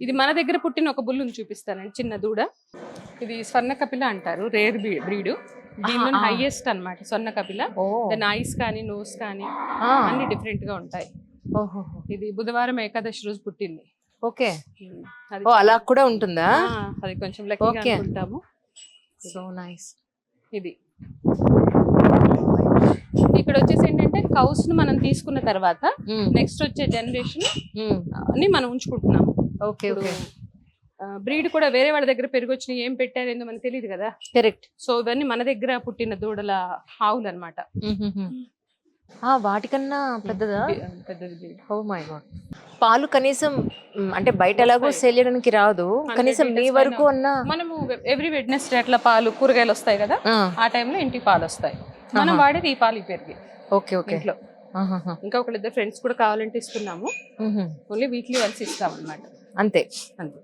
ఇది మన దగ్గర పుట్టిన ఒక బుల్లుని చూపిస్తానండి చిన్న దూడ. ఇది స్వర్ణ కపిల అంటారు రేర్ బ్రీడ్. దీనిలో. హైయెస్ట్ అన్నమాట స్వర్ణ కపిల. దాని ఐస్ కానీ నోస్ కానీ అన్ని డిఫరెంట్గా ఉంటాయి. ఓహో. ఇది బుధవారం ఏకాదశి రోజు పుట్టింది. ఓకే. అలా కూడా ఉంటుందా? అది కొంచెం Okay. అనుకుంటాము. So nice. ఇది. ఇక్కడ వచ్చేసి ఏంటంటే కౌస్ను మనం తీసుకున్న తర్వాత నెక్స్ట్ వచ్చే జనరేషన్ని మనం ఉంచుకుంటున్నాము. Okay okay. బ్రీడ్ కూడా వేరే వాళ్ళ దగ్గర పెరిగి వచ్చినాయి ఏం పెట్టారేందో మనకు తెలియదు కదా? కరెక్ట్. సో ఇవన్నీ మన దగ్గర పుట్టిన దూడల ఆవులు అనమాట ఆ వాటికన్నా పెద్దదా? పెద్దది breed. Oh my God. పాలు కనీసం అంటే బయట ఎలాగో. సేల్ చేయడానికి రాదు. కనీసం మీ వరకు. అన్నా మనము ఎవ్రీ వెడ్నెస్డే అట్లా పాలు కూరగాయలు వస్తాయి కదా? ఆ, టైంలో ఇంటికి పాలు వస్తాయి. మనం. వాడేది ఈ పాలు పెరిగి. Okay okay. ఇంట్లో. ఇంకా ఒకళ్ళిద్దరు ఫ్రెండ్స్ కూడా కావాలంటే ఇస్తున్నాము. ఓన్లీ వీక్లీ వన్స్ ఇస్తాం అనమాట అంతే. అంతే.